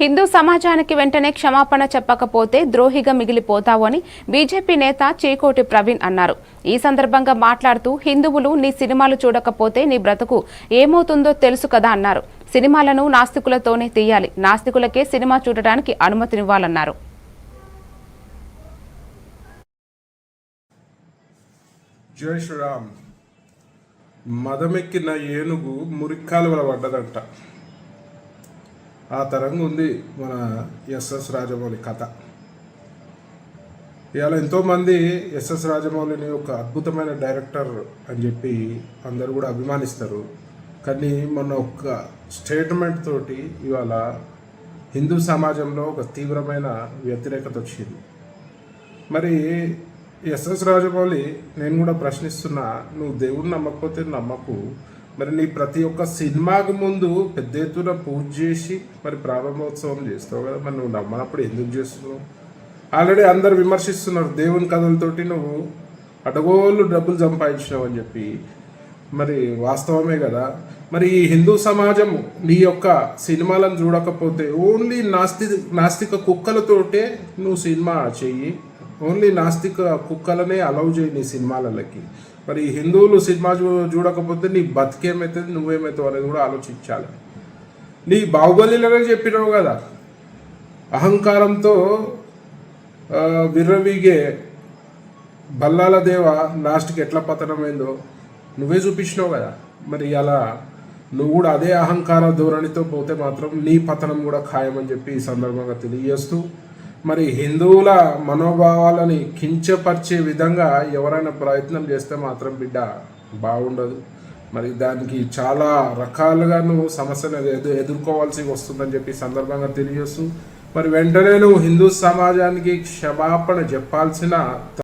హిందూ సమాజానికి వెంటనే క్షమాపణ చెప్పకపోతే ద్రోహిగా మిగిలిపోతావు అని బీజేపీ నేత చీకోటి ప్రవీణ్ అన్నారు. ఈ సందర్భంగా మాట్లాడుతూ హిందువులు నీ సినిమాలు చూడకపోతే నీ బ్రతుకు ఏమవుతుందో తెలుసు కదా అన్నారు. సినిమాలను నాస్తికులతోనే తీయాలి. నాస్తికులకే సినిమా చూడడానికి అనుమతినివ్వాలన్నారు. జై శ్రీరామ్. మదమెక్కిన ఏనుగు మురిక్కాలువల పడ్డదంట. ఆ తరంగా ఉంది మన ఎస్ఎస్ రాజమౌళి కథ. ఇవాళ ఎంతోమంది ఎస్ఎస్ రాజమౌళిని ఒక అద్భుతమైన డైరెక్టర్ అని చెప్పి అందరూ కూడా అభిమానిస్తారు. కానీ మొన్న ఒక స్టేట్మెంట్ తోటి ఇవాళ హిందూ సమాజంలో ఒక తీవ్రమైన వ్యతిరేకత వచ్చింది. మరి ఎస్ఎస్ రాజమౌళి నేను కూడా ప్రశ్నిస్తున్నా నువ్వు దేవుడిని నమ్మకపోతే నమ్మకు. మరి నీ ప్రతి ఒక్క సినిమాకు ముందు పెద్ద ఎత్తున పూజ చేసి మరి ప్రారంభోత్సవం చేస్తావు కదా మరి నువ్వు నమ్మనప్పుడు ఎందుకు చేస్తున్నావు? ఆల్రెడీ అందరు విమర్శిస్తున్నారు దేవుని కథలతోటి నువ్వు అడగోళ్ళు డబ్బులు సంపాదించినావు అని చెప్పి. మరి వాస్తవమే కదా. మరి ఈ హిందూ సమాజం నీ యొక్క సినిమాలను చూడకపోతే ఓన్లీ నాస్తి నాస్తిక కుక్కలతోటే నువ్వు సినిమా చెయ్యి. ఓన్లీ నాస్తిక కుక్కలనే అలౌ చేయి నీ సినిమాలకి. మరి హిందువులు సినిమా చూ చూడకపోతే నీ బతికేమైతుంది నువ్వేమవుతావు అనేది కూడా ఆలోచించాలి. నీ బాహుబలిలోనే చెప్పినావు కదా. అహంకారంతో విర్రవీగే బల్లాల దేవ లాస్ట్కి ఎట్లా పతనమైందో నువ్వే చూపించినావు కదా. మరి అలా నువ్వు కూడా అదే అహంకార ధోరణితో పోతే మాత్రం నీ పతనం కూడా ఖాయమని చెప్పి ఈ సందర్భంగా తెలియజేస్తూ మరి హిందువుల మనోభావాలని కించపరిచే విధంగా ఎవరైనా ప్రయత్నం చేస్తే మాత్రం బిడ్డ బాగుండదు. మరి దానికి చాలా రకాలుగా నువ్వు సమస్యను ఎదు ఎదుర్కోవాల్సి వస్తుందని చెప్పి సందర్భంగా తెలియజేస్తూ మరి వెంటనే నువ్వు హిందూ సమాజానికి క్షమాపణ చెప్పాల్సిన